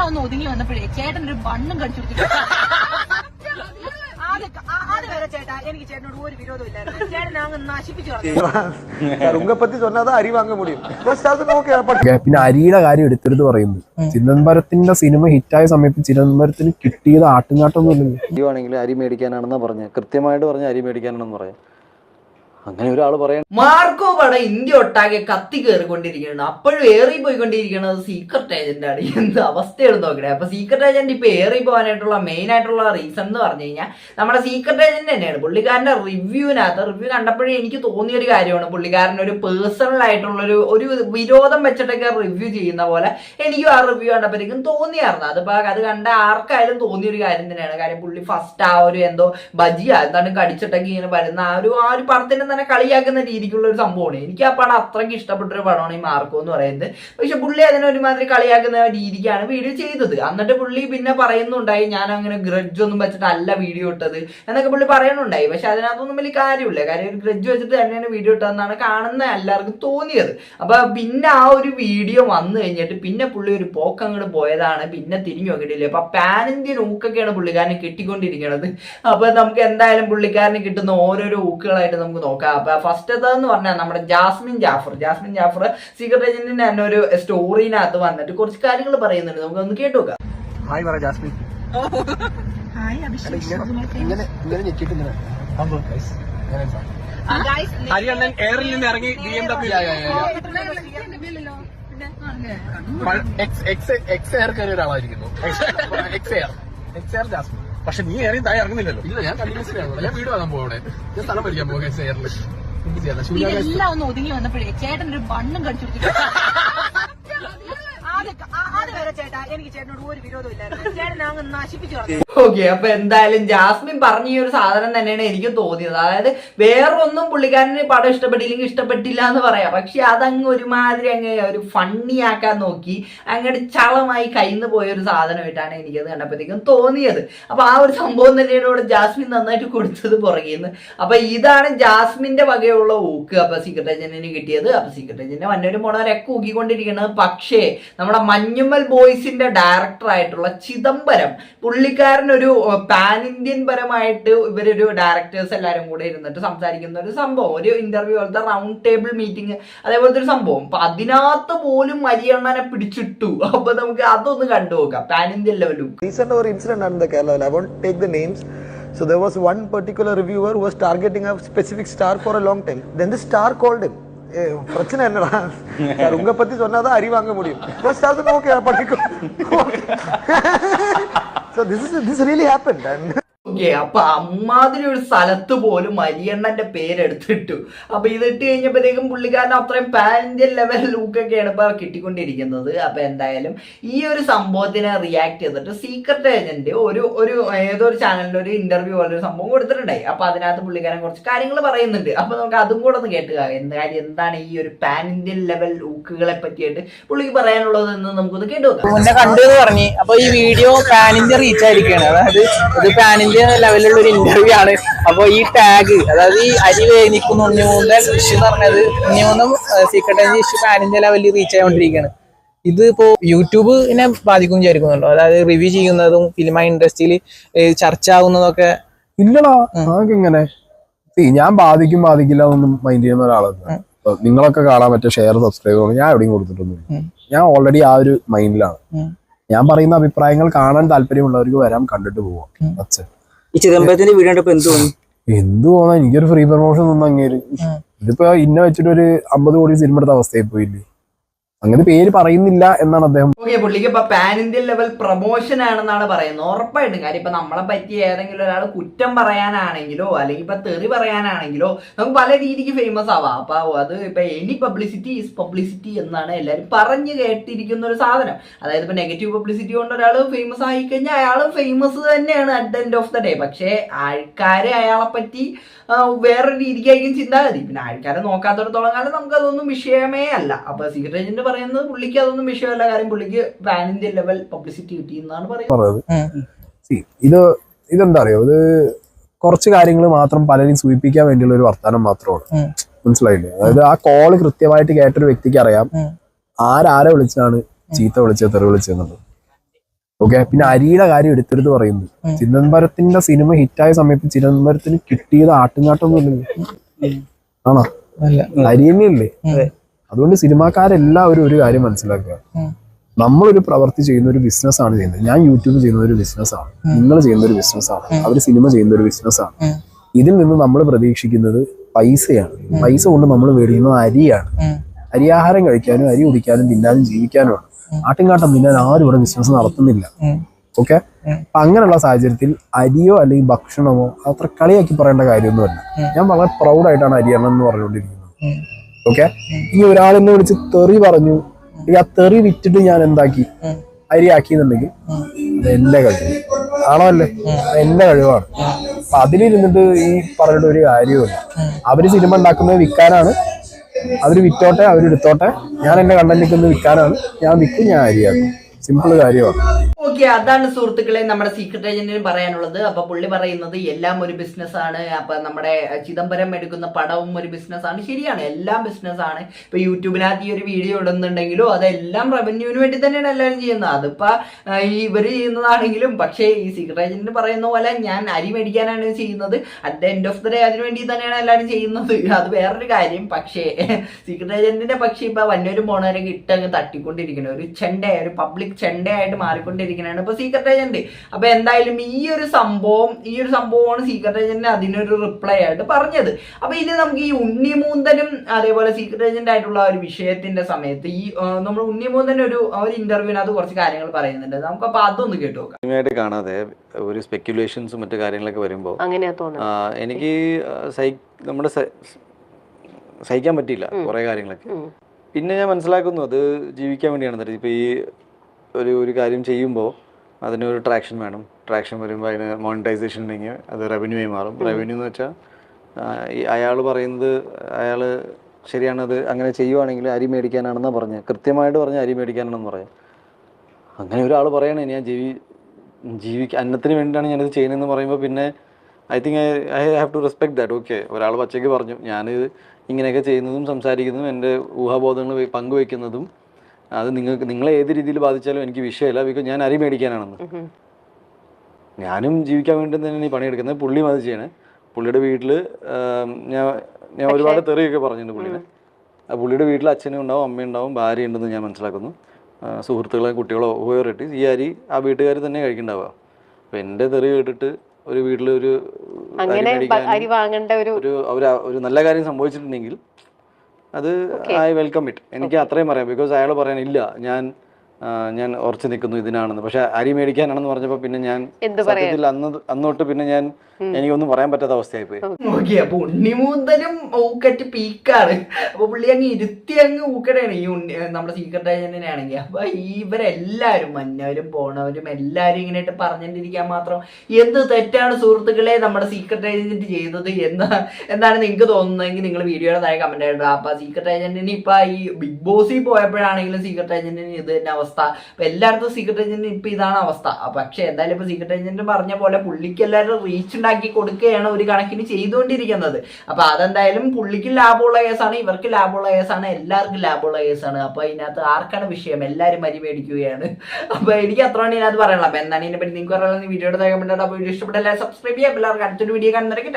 എല്ലാം ഒന്ന് ഒതുങ്ങി വന്നപ്പോഴേ ചേട്ടൻ ഒരു വണ്ണം കടിച്ചു പിന്നെ അരിയുടെ കാര്യം എടുത്തിരുന്ന് പറയുന്നത്. ചിദംബരത്തിന്റെ സിനിമ ഹിറ്റായ സമയത്ത് ചിദംബരത്തിന് കിട്ടിയത് ആട്ടുനാട്ടം ഇല്ലല്ലോ അരി മേടിക്കാനാണെന്നാ പറഞ്ഞത്. കൃത്യമായിട്ട് പറഞ്ഞ അരി മേടിക്കാനാണെന്ന് പറയാം. അങ്ങനെ ഒരാൾ പറയാൻ മാർക്കോ പട ഇന്ത്യ ഒട്ടാകെ കത്തി കയറിക്കൊണ്ടിരിക്കുകയാണ് അപ്പോഴും ഏറി പോയിക്കൊണ്ടിരിക്കുന്നത് സീക്രട്ട് ഏജന്റ് ആണ്. എന്ത് അവസ്ഥയാണ് നോക്കണേ. അപ്പൊ സീക്രട്ട് ഏജന്റ് ഇപ്പൊ ഏറി പോകാനായിട്ടുള്ള മെയിൻ ആയിട്ടുള്ള റീസൺ എന്ന് പറഞ്ഞു കഴിഞ്ഞാൽ നമ്മുടെ സീക്രട്ട് ഏജന്റ് തന്നെയാണ്. പുള്ളിക്കാരന്റെ റിവ്യൂവിനകത്ത് റിവ്യൂ കണ്ടപ്പോഴേ എനിക്ക് തോന്നിയ ഒരു കാര്യമാണ്. പുള്ളിക്കാരൻ ഒരു പേഴ്സണൽ ആയിട്ടുള്ള ഒരു ഒരു വിരോധം വെച്ചിട്ടൊക്കെ റിവ്യൂ ചെയ്യുന്ന പോലെ എനിക്കും ആ റിവ്യൂ കണ്ടപ്പോഴേക്കും തോന്നിയായിരുന്നു. അതിപ്പോ അത് കണ്ട ആർക്കായാലും തോന്നിയ ഒരു കാര്യം തന്നെയാണ്. കാര്യം പുള്ളി ഫസ്റ്റ് ആ ഒരു എന്തോ ബജിയ. എന്താണ് കടിച്ചിട്ടൊക്കെ ഇങ്ങനെ വരുന്ന ആ ഒരു ആ ഒരു പടത്തിന്റെ തന്നെ കളിയാക്കുന്ന രീതിക്കുള്ള ഒരു സംഭവമാണ്. എനിക്ക് ആ പടം അത്രയ്ക്ക് ഇഷ്ടപ്പെട്ട ഒരു പടമാണ് ഈ മാർക്കോ എന്ന് പറയുന്നത്. പക്ഷെ പുള്ളി അതിനെ ഒരുമാതിരി കളിയാക്കുന്ന രീതിക്കാണ് വീഡിയോ ചെയ്തത്. എന്നിട്ട് പുള്ളി പിന്നെ പറയുന്നുണ്ടായി ഞാൻ അങ്ങനെ ഗ്രഡ്ജ് ഒന്നും വെച്ചിട്ടല്ല വീഡിയോ ഇട്ടത് എന്നൊക്കെ പുള്ളി പറയുന്നുണ്ടായി. പക്ഷെ അതിനകത്തൊന്നും വലിയ കാര്യമില്ല. കാര്യം ഒരു ഗ്രഡ്ജ് വെച്ചിട്ട് തന്നെയാണ് വീഡിയോ ഇട്ടതെന്നാണ് കാണുന്ന എല്ലാവർക്കും തോന്നിയത്. അപ്പൊ പിന്നെ ആ ഒരു വീഡിയോ വന്നു കഴിഞ്ഞിട്ട് പിന്നെ പുള്ളി ഒരു പോക്ക് അങ്ങോട്ട് പോയതാണ്. പിന്നെ തിരിഞ്ഞു നോക്കിയിട്ടില്ല. അപ്പൊ പാൻ ഇന്ത്യൻ ഊക്കൊക്കെയാണ് പുള്ളിക്കാരനെ കിട്ടിക്കൊണ്ടിരിക്കുന്നത് അപ്പൊ നമുക്ക് എന്തായാലും പുള്ളിക്കാരന് കിട്ടുന്ന ഓരോരോ ഊക്കുകളായിട്ട് നമുക്ക് നോക്കാം. അപ്പൊ ഫസ്റ്റ് എന്ന് പറഞ്ഞാൽ നമ്മുടെ Jasmine Jafar Jasmine Jafar secret ഏജന്റിന്റെ തന്നെ ഒരു സ്റ്റോറിനകത്ത് വന്നിട്ട് കുറച്ച് കാര്യങ്ങൾ പറയുന്നുണ്ട് നമുക്ക് ഒന്ന് കേട്ടു നോക്കാം ഹായ് പറ ജാസ്മിൻ ഹായ് അഭിഷേക്. ഹരിയണ്ണൻ എയറിൽ നിന്ന് ഇറങ്ങി B M W X X X air കയറിയ ഒരാളായിരിക്കുന്നു X air X air Jasmin പക്ഷെ നീ ഏറെയും താഴെ ഇറങ്ങുന്നില്ലല്ലോ. ഇല്ല ഞാൻ കണ്ടിന്യൂസ് ആണ് ഞാൻ വീട് വാങ്ങാൻ പോകണേ ഞാൻ സ്ഥലം പഠിക്കാൻ പോകാൻ എയറിൽ ഇതെല്ലാം ഒന്ന് ഒതുങ്ങി വന്നപ്പോഴേ ചേട്ടൻ ഒരു ബണ്ണും കടിച്ചു ആദ്യം വരെ ചേട്ടാ എനിക്ക് ചേട്ടനോട് ഒരു വിരോധം ഇല്ലായിരുന്നു ചേട്ടൻ അങ്ങ് നശിപ്പിച്ചു കളഞ്ഞു ഓക്കെ അപ്പൊ എന്തായാലും ജാസ്മിൻ പറഞ്ഞ ഈ ഒരു സാധനം തന്നെയാണ് എനിക്ക് തോന്നിയത്. അതായത് വേറെ ഒന്നും പുള്ളിക്കാരന് പടം ഇഷ്ടപ്പെട്ടില്ലെങ്കിൽ ഇഷ്ടപ്പെട്ടില്ല എന്ന് പറയാം. പക്ഷെ അതങ്ങ് ഒരുമാതിരി അങ്ങ് ഒരു ഫണ്ണി ആക്കാൻ നോക്കി അങ്ങോട്ട് ചളമായി കയ്യിൽ പോയ ഒരു സാധനമായിട്ടാണ് എനിക്കത് കണ്ടപ്പോഴത്തേക്കും തോന്നിയത്. അപ്പൊ ആ ഒരു സംഭവം തന്നെയാണ് ഇവിടെ ജാസ്മിൻ നന്നായിട്ട് കൊടുത്തത് പുറകേന്ന്. അപ്പൊ ഇതാണ് ജാസ്മിന്റെ വകയുള്ള ഊക്ക്. അപ്പൊ സീക്രട്ട് ഏജന്റിന് കിട്ടിയത് അപ്പൊ സീക്രട്ട് ഏജന്റ് വന്നൊരു മുടവരൊക്കെ ഊക്കിക്കൊണ്ടിരിക്കുന്നത് പക്ഷേ നമ്മുടെ മഞ്ഞുമൽ ബോയ്സിന്റെ ഡയറക്ടർ ആയിട്ടുള്ള ചിദംബരം. പുള്ളിക്കാരൻ ഒരു പാൻ ഇന്ത്യൻ പരമായിട്ട് ഇവരൊരു ഡയറക്ടേഴ്സ് എല്ലാവരും കൂടെ ഇരുന്നിട്ട് സംസാരിക്കുന്ന ഒരു സംഭവം. ഒരു ഇന്റർവ്യൂ പോലത്തെ റൗണ്ട് ടേബിൾ മീറ്റിംഗ് അതേപോലത്തെ ഒരു സംഭവം. അപ്പൊ അതിനകത്ത് പോലും മരിയണ്ണനെ പിടിച്ചിട്ടു. അപ്പൊ നമുക്ക് അതൊന്ന് കണ്ടു നോക്കാം. പാൻ ഇന്ത്യൻ ലെവലും ഇൻസിഡന്റ് ആണ് Kerala take the names So there was one particular reviewer who was targeting a specific star for a long time. Then the star called him. பிரச்சனை என்னடா? சார் உங்க பத்தி சொன்னாதான் அறிவாங்க முடியும். ஃபர்ஸ்ட் அது ஓகே படிக்கும் so this is this really happen and okay അപ്പൊ അമ്മാതിരി ഒരു സ്ഥലത്ത് പോലും മരിയണ്ണന്റെ പേരെടുത്തിട്ടു. അപ്പൊ ഇതിട്ട് കഴിഞ്ഞപ്പോഴത്തേക്കും പുള്ളിക്കാരൻ അത്രയും ഇന്ത്യൻ ലെവൽ ലൂക്കൊക്കെയാണ് ഇപ്പൊ കിട്ടിക്കൊണ്ടിരിക്കുന്നത്. അപ്പൊ എന്തായാലും ഈ ഒരു സംഭവത്തിനെ റിയാക്ട് ചെയ്തിട്ട് സീക്രട്ട് ഏജന്റ് ഒരു ഒരു ഏതൊരു ഒരു ഒരു ഇന്റർവ്യൂ പോലെ ഒരു സംഭവം കൊടുത്തിട്ടുണ്ടായി. അപ്പൊ അതിനകത്ത് പുള്ളിക്കാരൻ കുറച്ച് കാര്യങ്ങൾ പറയുന്നുണ്ട്. അപ്പൊ നമുക്ക് അതും കൂടെ ഒന്ന് കേട്ടുക എന്ത് കാര്യം എന്താണ് ഈ ഒരു പാൻ ഇന്ത്യൻ ലെവൽ ലൂക്കുകളെ പറ്റിയിട്ട് പുള്ളിക്ക് പറയാനുള്ളത് എന്ന് നമുക്കൊന്ന് കേട്ടു മുന്നേ കണ്ടു എന്ന് പറഞ്ഞു. അപ്പൊ ഈ വീഡിയോ പാൻ ഇന്ത്യ റീച്ച് ആയിരിക്കുകയാണ്. അതായത് ഇത് പാൻ ഇന്ത്യ ലെവലിലുള്ള ഒരു ഇന്റർവ്യൂ ആണ്. അപ്പൊ ഈ ടാഗ് അതായത് ഈ അരി വേദിക്കുന്നു ഉണ്ണിമൂന്നൽ ഇഷ്യൂ എന്ന് പറഞ്ഞത് ഉണ്ണിമൂന്നും സീക്രട്ട് ഇഷ്യൂ പാൻ ഇന്ത്യ ലെവലിൽ റീച്ച് ആയിക്കൊണ്ടിരിക്കുകയാണ് ഇത് ഇപ്പോ യൂട്യൂബിനെ ബാധിക്കും വിചാരിക്കുന്നുണ്ടോ? അതായത് റിവ്യൂ ചെയ്യുന്നതും ഫിലിമ ഇൻഡസ്ട്രിയിൽ ചർച്ച ആവുന്നതൊക്കെ? ഇല്ലടാ അതൊക്കെ ഇങ്ങനെ ഞാൻ ബാധിക്കും ബാധിക്കില്ല ഒന്നും മൈൻഡ് ചെയ്യുന്ന ഒരാളല്ല. ഇപ്പൊ നിങ്ങളൊക്കെ കാണാൻ പറ്റിയ ഷെയർ സബ്സ്ക്രൈബ് ഞാൻ എവിടെയും കൊടുത്തിട്ടൊന്നും ഞാൻ ഓൾറെഡി ആ ഒരു മൈൻഡിലാണ് ഞാൻ പറയുന്ന അഭിപ്രായങ്ങൾ കാണാൻ താല്പര്യമുള്ളവർക്ക് വരാം കണ്ടിട്ട് പോവാം. അച്ഛൻ ഈ ചിദംബരത്തിന്റെ വീഡിയോ കണ്ടപ്പോ എന്ത് തോന്നി? എന്ത് തോന്നാ? എനിക്കൊരു ഫ്രീ പ്രൊമോഷൻ ഒന്നും അങ്ങേര്. ഇതിപ്പോ ഇന്ന വെച്ചിട്ട് ഒരു അമ്പത് കോടി സിനിമ എടുത്ത അവസ്ഥയായി പോയില്ലേ? അങ്ങനെ പേര് പറയുന്നില്ല എന്നാണ് അദ്ദേഹം ഓക്കെ പുള്ളിക്ക് ഇപ്പൊ പാൻ ഇന്ത്യൻ ലെവൽ പ്രൊമോഷൻ ആണെന്നാണ് പറയുന്നത്. ഉറപ്പായിട്ടും കാര്യം ഇപ്പൊ നമ്മളെ പറ്റി ഏതെങ്കിലും ഒരാൾ കുറ്റം പറയാനാണെങ്കിലോ അല്ലെങ്കിൽ ഇപ്പൊ തെറി പറയാനാണെങ്കിലോ നമുക്ക് പല രീതിക്ക് ഫേമസ് ആവാം. അപ്പൊ അത് ഇപ്പൊ എനി പബ്ലിസിറ്റി ഈസ് പബ്ലിസിറ്റി എന്നാണ് എല്ലാവരും പറഞ്ഞു കേട്ടിരിക്കുന്ന ഒരു സാധനം. അതായത് ഇപ്പൊ നെഗറ്റീവ് പബ്ലിസിറ്റി കൊണ്ട് ഒരാൾ ഫേമസ് ആയി കഴിഞ്ഞാൽ അയാൾ ഫേമസ് തന്നെയാണ് at the end of the day പക്ഷേ ആൾക്കാരെ അയാളെ പറ്റി വേറൊരു രീതിക്കായിരിക്കും ചിന്താഗതി. പിന്നെ ആൾക്കാരെ നോക്കാത്തടത്തോളം കാലം നമുക്ക് അതൊന്നും വിഷയമേ അല്ല. അപ്പൊ സീക്രട്ട് ഏജന്റ് പറയുന്നത് പുള്ളിക്ക് അതൊന്നും വിഷയമല്ല. കാര്യം പുള്ളിക്ക് ലെവൽ പബ്ലിസിറ്റി കിട്ടി എന്നാണ് പറയുന്നത്. ഇത് ഇതെന്താ അറിയോ ഇത് കുറച്ച് കാര്യങ്ങൾ മാത്രം പലരെയും സൂചിപ്പിക്കാൻ വേണ്ടിയുള്ള ഒരു വർത്തമാനം മാത്രമാണ്. മനസ്സിലായില്ലേ? അതായത് ആ കോൾ കൃത്യമായിട്ട് കേട്ടൊരു വ്യക്തിക്ക് അറിയാം. ആരാരെ വിളിച്ചാണ് ചീത്ത വിളിച്ചത് തെറി വിളിച്ചതെന്നുള്ളത് ഓക്കെ പിന്നെ അരിയുടെ കാര്യം എടുത്തെടുത്ത് പറയുന്നു. ചിദംബരത്തിന്റെ സിനിമ ഹിറ്റായ സമയത്ത് ചിദംബരത്തിന് കിട്ടിയത് ആട്ടുംകാട്ടൊന്നും ആണോ? അല്ല. അരി തന്നെയല്ലേ അതുകൊണ്ട് സിനിമാക്കാരെല്ലാവരും ഒരു കാര്യം മനസ്സിലാക്കുക. നമ്മളൊരു പ്രവൃത്തി ചെയ്യുന്ന ഒരു ബിസിനസ് ആണ് ചെയ്യുന്നത്. ഞാൻ യൂട്യൂബ് ചെയ്യുന്ന ഒരു ബിസിനസ്സാണ് നിങ്ങൾ ചെയ്യുന്ന ഒരു ബിസിനസ്സാണ് അവർ സിനിമ ചെയ്യുന്ന ഒരു ബിസിനസ്സാണ് ഇതിൽ നിന്ന് നമ്മൾ പ്രതീക്ഷിക്കുന്നത് പൈസയാണ്. പൈസ കൊണ്ട് നമ്മൾ മേടിക്കുന്നത് അരിയാണ്. അരിയാഹാരം കഴിക്കാനും അരി കുടിക്കാനും തിന്നാനും ജീവിക്കാനുമാണ് ആട്ടിൻകാട്ടം തിന്നാൻ ആരും ഇവിടെ ബിസിനസ് നടത്തുന്നില്ല. ഓക്കെ അപ്പൊ അങ്ങനെയുള്ള സാഹചര്യത്തിൽ അരിയോ അല്ലെങ്കിൽ ഭക്ഷണമോ അത്ര കളിയാക്കി പറയേണ്ട കാര്യമൊന്നുമല്ല. ഞാൻ വളരെ പ്രൗഡായിട്ടാണ് അരിയണം എന്ന് പറഞ്ഞുകൊണ്ടിരിക്കുന്നത്. ഓക്കെ ഈ ഒരാളെന്നെ വിളിച്ച് തെറി പറഞ്ഞു ആ തെറി വിറ്റിട്ട് ഞാൻ എന്താക്കി? അരിയാക്കി എന്നുണ്ടെങ്കിൽ അത് എന്റെ കഴിവ് ആണോ അല്ലേ എന്റെ കഴിവാണ്. അപ്പൊ അതിലിരുന്നിട്ട് ഈ പറഞ്ഞിട്ട് ഒരു കാര്യമില്ല അവർ സിനിമ ഉണ്ടാക്കുന്നത് വിൽക്കാനാണ്. അവർ വിറ്റോട്ടെ അവരെടുത്തോട്ടെ ഞാൻ എന്റെ കണ്ടന്റിലേക്ക് ഒന്ന് വിൽക്കാനാണ്. ഞാൻ വിൽക്കും ഞാൻ അരിയാക്കും. സിമ്പിൾ കാര്യമാണ് ഓക്കെ അതാണ് സുഹൃത്തുക്കളെ നമ്മുടെ സീക്രട്ട് ഏജന്റിന് പറയാനുള്ളത്. അപ്പൊ പുള്ളി പറയുന്നത് എല്ലാം ഒരു ബിസിനസ് ആണ്. അപ്പൊ നമ്മുടെ ചിദംബരം എടുക്കുന്ന പടവും ഒരു ബിസിനസ് ആണ്. ശരിയാണ് എല്ലാം ബിസിനസ് ആണ്. ഇപ്പൊ യൂട്യൂബിനകത്ത് ഈ ഒരു വീഡിയോ ഇടുന്നുണ്ടെങ്കിലും അതെല്ലാം റവന്യൂവിന് വേണ്ടി തന്നെയാണ് എല്ലാവരും ചെയ്യുന്നത്. അതിപ്പോ ഈ ഇവർ ചെയ്യുന്നതാണെങ്കിലും പക്ഷേ ഈ സീക്രട്ട് ഏജന്റ് പറയുന്ന പോലെ ഞാൻ അരി മേടിക്കാനാണ് ചെയ്യുന്നത്. At the end of the day അതിന് വേണ്ടി തന്നെയാണ് എല്ലാവരും ചെയ്യുന്നത്. അത് വേറൊരു കാര്യം. പക്ഷേ സീക്രട്ട് ഏജന്റിന്റെ പക്ഷേ ഇപ്പൊ വന്നൊരു മോണവരെ ഇട്ടങ്ങ് തട്ടിക്കൊണ്ടിരിക്കണം ഒരു ചെണ്ട ഒരു പബ്ലിക് ചെണ്ടയായിട്ട് മാറിക്കൊണ്ടിരിക്കുന്നതാണ് അപ്പോൾ സീക്രട്ട് ഏജന്റ് അപ്പൊ എന്തായാലും ഈ ഒരു സംഭവം ഈ ഒരു സംഭവമാണ് സീക്രട്ട് ഏജന്റ് അതിനൊരു റിപ്ലൈ ആയിട്ട് പറഞ്ഞത്. അപ്പൊ ഇത് നമുക്ക് ഈ ഉണ്ണിമൂന്തനും അതേപോലെ സീക്രട്ട് ഏജന്റ് ആയിട്ടുള്ള ഒരു വിഷയത്തിന്റെ സമയത്ത് ഈ നമ്മൾ ഉണ്ണിമൂന്തൻ ഒരു ഒരു ഇന്റർവ്യൂവിനകത്ത് കുറച്ച് കാര്യങ്ങൾ പറയുന്നുണ്ട്. നമുക്ക് അപ്പൊ അതൊന്ന് കേട്ടു നോക്കാം കാണാതെ ഒരു സ്പെക്യുലേഷൻസും മറ്റു കാര്യങ്ങളൊക്കെ വരുമ്പോൾ എനിക്ക് നമ്മുടെ സഹിക്കാൻ പറ്റിയില്ല കുറേ കാര്യങ്ങളൊക്കെ. പിന്നെ ഞാൻ മനസ്സിലാക്കുന്നു അത് ജീവിക്കാൻ വേണ്ടിയാണ് ഇപ്പോൾ ഈ ഒരു ഒരു കാര്യം ചെയ്യുമ്പോൾ അതിന് ഒരു ട്രാക്ഷൻ വേണം. ട്രാക്ഷൻ വരുമ്പോൾ അതിന് മോണിറ്റൈസേഷൻ ഉണ്ടെങ്കിൽ അത് റവന്യൂ ആയി മാറും. റവന്യൂ എന്ന് വെച്ചാൽ അയാൾ പറയുന്നത് അയാൾ ശരിയാണത് അങ്ങനെ ചെയ്യുവാണെങ്കിൽ അരി മേടിക്കാനാണെന്നാണ് പറഞ്ഞത്. കൃത്യമായിട്ട് പറഞ്ഞ അരി മേടിക്കാനാണെന്ന് പറയാം. അങ്ങനെ ഒരാൾ പറയണേ ഞാൻ ജീവി ജീവിക്ക അന്നത്തിന് വേണ്ടിയിട്ടാണ് ഞാനിത് ചെയ്യുന്നതെന്ന് പറയുമ്പോൾ പിന്നെ I think I I have to respect that okay ഒരാൾ പച്ചയ്ക്ക് പറഞ്ഞു ഞാനിത് ഇങ്ങനെയൊക്കെ ചെയ്യുന്നതും സംസാരിക്കുന്നതും എന്റെ ഊഹാബോധങ്ങൾ പങ്കുവയ്ക്കുന്നതും അത് നിങ്ങൾക്ക് നിങ്ങളെ ഏത് രീതിയിൽ ബാധിച്ചാലും എനിക്ക് വിഷയമല്ല ബിക്കോസ് ഞാൻ അരി മേടിക്കാനാണെന്ന്. ഞാനും ജീവിക്കാൻ വേണ്ടി തന്നെയാണ് ഈ പണിയെടുക്കുന്നത് പുള്ളിയും അത് ചെയ്യണേ. പുള്ളിയുടെ വീട്ടിൽ ഞാൻ ഞാൻ ഒരുപാട് തെറിയൊക്കെ പറഞ്ഞിട്ടുണ്ട് പുള്ളിനെ. ആ പുള്ളിയുടെ വീട്ടിൽ അച്ഛനും ഉണ്ടാവും അമ്മയും ഉണ്ടാവും ഭാര്യ ഉണ്ടെന്ന് ഞാൻ മനസ്സിലാക്കുന്നു. സുഹൃത്തുക്കളെ കുട്ടികളോ ഹോയറിട്ട് ഈ അരി ആ വീട്ടുകാർ തന്നെ കഴിക്കണ്ടാവുക. അപ്പം എന്റെ തെറി കേട്ടിട്ട് ഒരു ഒരു ഒരു ഒരു നല്ല കാര്യം സംഭവിച്ചിട്ടുണ്ടെങ്കിൽ അത് ഐ വെൽക്കം ഇറ്റ് എനിക്ക് അത്രയും പറയാം ബിക്കോസ് അയാൾ പറയാൻ ഇല്ല ഞാൻ ഞാൻ ഉറച്ചു നിൽക്കുന്നു ഇതിനാണെന്ന്. പക്ഷെ അരി മേടിക്കാനാണെന്ന് പറഞ്ഞപ്പോൾ പിന്നെ ഞാൻ സത്യത്തിൽ അന്ന് അന്നോട്ട് പിന്നെ ഞാൻ എനിക്കൊന്നും പറയാൻ പറ്റാത്ത അവസ്ഥയായി പോയി. ഓക്കെ. അപ്പൊ ഉണ്ണിമൂന്തനും ഊക്കറ്റ് പീക്കാണ്. അപ്പൊ പുള്ളി അങ്ങ് ഇരുത്തി അങ്ങ് ഊക്കടാണ് ഈ ഉണ്ണി നമ്മുടെ സീക്രട്ട് ഏജന്റിനെ ആണെങ്കിൽ അപ്പൊ ഇവരെല്ലാരും മന്നവരും പോണവരും എല്ലാരും ഇങ്ങനെ പറഞ്ഞിരിക്കാൻ പറഞ്ഞിട്ടിരിക്കാൻ മാത്രം എന്ത് തെറ്റാണ് സുഹൃത്തുക്കളെ നമ്മുടെ സീക്രട്ട് ഏജന്റ് ചെയ്തത് എന്ന് എന്താണ് നിങ്ങൾക്ക് തോന്നുന്നതെങ്കിൽ നിങ്ങൾ വീഡിയോയുടെ താഴെ കമന്റ് ആയിട്ട് അപ്പൊ സീക്രട്ട് ഏജന്റിന് ഇപ്പൊ ഈ ബിഗ് ബോസിൽ പോയപ്പോഴാണെങ്കിലും സീക്രട്ട് ഏജന്റിന് ഇത് തന്നെ അവസ്ഥ അപ്പൊ എല്ലായിടത്തും സീക്രട്ട് ഏജന്റിന് ഇപ്പൊ ഇതാണ് അവസ്ഥ. പക്ഷെ എന്തായാലും ഇപ്പൊ സീക്രട്ട് ഏജന്റ് പറഞ്ഞ പോലെ പുള്ളിക്ക് എല്ലാവരും റീച്ച് ഉണ്ടാക്കി കൊടുക്കുകയാണ് ഒരു കണക്കിന് ചെയ്തുകൊണ്ടിരിക്കുന്നത്. അപ്പൊ അതെന്തായാലും പുള്ളിക്ക് ലാഭമുള്ള കേസാണ് ഇവർക്ക് ലാഭമുള്ള കേസാണ് എല്ലാവർക്കും ലാഭമുള്ള കേസാണ്. അപ്പൊ ഇതിനകത്ത് ആർക്കാണ് വിഷയം? എല്ലാവരും മരി മേടിക്കുകയാണ്. അപ്പൊ എനിക്ക് അത്രയാണ് ഇതിനകത്ത് പറയാനുള്ളത്. അപ്പൊ എന്താണ് ഇതിനെപ്പറ്റി നിങ്ങൾക്ക് പറയാനുള്ള വീഡിയോയുടെ താഴെ അപ്പോൾ വീഡിയോ ഇഷ്ടപ്പെട്ട എല്ലാവരും സബ്സ്ക്രൈബ് ചെയ്യാം എല്ലാവർക്കും അടുത്തൊരു വീഡിയോ കാണുന്നവരൊക്കെ